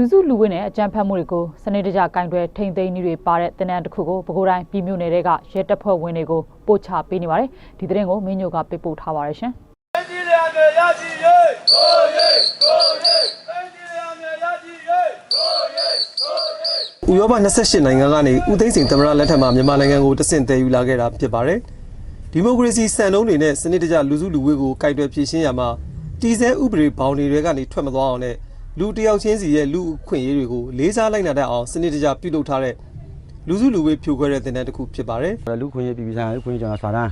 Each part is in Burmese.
လူစုလူဝင်းနဲ့အကြမ်းဖက်မှုတွေကိုစနစ်တကျကင်တွယ်ထိန်သိမ်းနည်းတွေပါတဲ့တင်နန်းတစ်ခုကိုပဲခူးတိုင်းပြည်မြို့နယ်တွေကရဲတပ်ဖွဲ့ဝင်တွေကိုပို့ချပေးနေပါတယ်ဒီသတင်းကိုမင်းညိုကပေးပို့ထားပါတယ်ရှင်တိုင်းပြည်ရမယ်ရရှိရေးကိုရေးကိုရေးတိုင်းပြည်ရမယ်ရရှိရေးကိုရေးကိုရေးဥရောပ28နိုင်ငံကနေဦးသိန်းစိန်သမ္မတလက်ထက်မှာမြန်မာနိုင်ငံကိုတဆင့်တည်ယူလာခဲ့တာဖြစ်ပါတယ်။ဒီမိုကရေစီစံနှုန်းတွေနဲ့စနစ်တကျလူစုလူဝေးကိုကိုက်တွယ်ဖြည့်ရှင်းရမှာတည်ဆဲဥပဒေဘောင်တွေကနေထွက်မသွားအောင်နဲ့ လူတစ်ယောက်ချင်းစီရဲ့လူအခွင့်အရေးတွေကိုလေးစားလိုက်နာတတ်အောင်စနစ်တကျပြုလုပ်ထားတဲ့လူစုလူဝေးဖြိုခွဲတဲ့တင်တဲ့တစ်ခုဖြစ်ပါတယ်။လူခွင့်ရေးပြည်ပြည်ဆိုင်ရာလူခွင့်ရေးကျွန်တော်စာတမ်း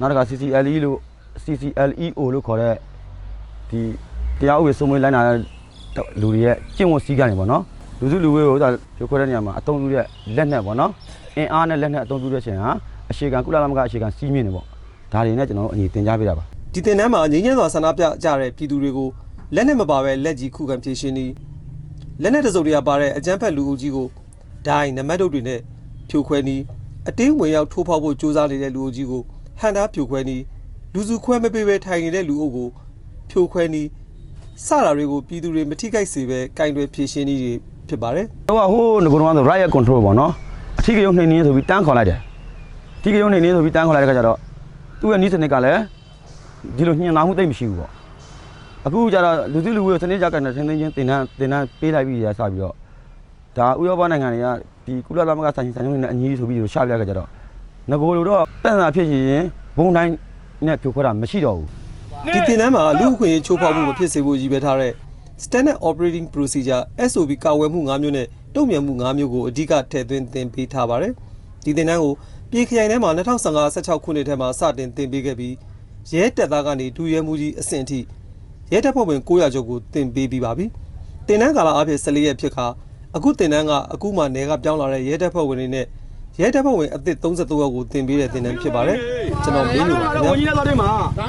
နောက်တစ်ခါ CCLE လို့ CCLEO လို့ခေါ်တဲ့ဒီတရားဥပဒေစိုးမိုးလိုက်နာတဲ့လူတွေရဲ့ကျင့်ဝတ်စည်းကမ်းတွေပေါ့နော်လူစုလူဝေးကိုဒါပြောခွဲတဲ့နေရာမှာအသုံးပြုတဲ့လက်နက်ပေါ့နော်အင်အားနဲ့လက်နက်အသုံးပြုတဲ့ချိန်ဟာအရှိကန်ကုလသမဂ္ဂအရှိကန်စီးမြင့်နေပေါ့ဒါတွေနဲ့ကျွန်တော်တို့အညီတင် जा ပေးတာပါဒီတင်တန်းမှာငြိမ်းချမ်းစွာဆန္ဒပြကြတဲ့ပြည်သူတွေကို လက်နဲ့မပါပဲလက်ကြီးခုခံဖြည့်ရှင်းပြီးလက်နဲ့တစုပ်တွေကပါတဲ့အကြမ်းဖက်လူအုပ်ကြီးကိုဒိုင်းနံပါတ်တုတ်တွေနဲ့ဖြိုခွဲပြီးအတင်းဝင်ရောက်ထိုးဖောက်ဖို့ကြိုးစားနေတဲ့လူအုပ်ကြီးကိုဟန်တာဖြိုခွဲပြီးလူစုခွဲမပေးပဲထိုင်နေတဲ့လူအုပ်ကိုဖြိုခွဲပြီးစတာတွေကိုပြည်သူတွေမထိခိုက်စေပဲကင်တွယ်ဖြည့်ရှင်းနည်းတွေဖြစ်ပါတယ်ဟိုကဟိုးငကုံကတော့ riot control ပေါ့နော်အထီးကရုံနှိမ်နှင်းဆိုပြီးတန်းခေါ်လိုက်တယ်အထီးကရုံနှိမ်နှင်းဆိုပြီးတန်းခေါ်လိုက်တဲ့ခါကျတော့သူ့ရဲ့နီးစနစ်ကလည်းဒီလိုညှဉ်းနှောင်းမှုတိတ်မရှိဘူးပေါ့ အခုကျတော့လူစုလူဝေးကိုစနစ်ကြကန်တဲ့ထင်းထင်းချင်းတင်တန်းတင်တန်းပေးလိုက်ပြီးရစပြီးတော့ဒါဥရောပနိုင်ငံတွေကဒီကုလသမဂ္ဂဆိုင်ဆိုင်တွေနဲ့အညီဆိုပြီးတော့ရှာပြလိုက်ကြတော့ငကိုလိုတော့တန်တာဖြစ်ရင်ဘုံတိုင်းနဲ့ဖြိုခွဲတာမရှိတော့ဘူးဒီတင်တန်းမှာလူအခွင့်အရေးချိုးဖောက်မှုမဖြစ်စေဖို့ရည်ပဲထားတဲ့ Standard Operating Procedure SOP ကာဝယ်မှု၅မျိုးနဲ့တုံ့ပြန်မှု၅မျိုးကိုအဓိကထည့်သွင်းသင်ပေးထားပါတယ်။ဒီတင်တန်းကိုပြည်ခရိုင်ထဲမှာ2015-16ခုနှစ်ထဲမှာစတင်သင်ပေးခဲ့ပြီးရဲတပ်သားကနေဒူရဲမှုကြီးအဆင့်အထိ ရဲတပ်ဖွဲ့ဝင်900ကျော်ကိုသင်ပေးပြီးပါပြီ။တင်တန်းကာလအဖြစ်14ရက်ဖြစ်ခါအခုတင်တန်းကအခုမှနယ်ကပြောင်းလာတဲ့ရဲတပ်ဖွဲ့ဝင်တွေနဲ့ရဲတပ်ဖွဲ့ဝင်အသစ်33ယောက်ကိုသင်ပေးတဲ့တင်တန်းဖြစ်ပါတယ်။ကျွန်တော်မင်းညိုပါခင်ဗျာ။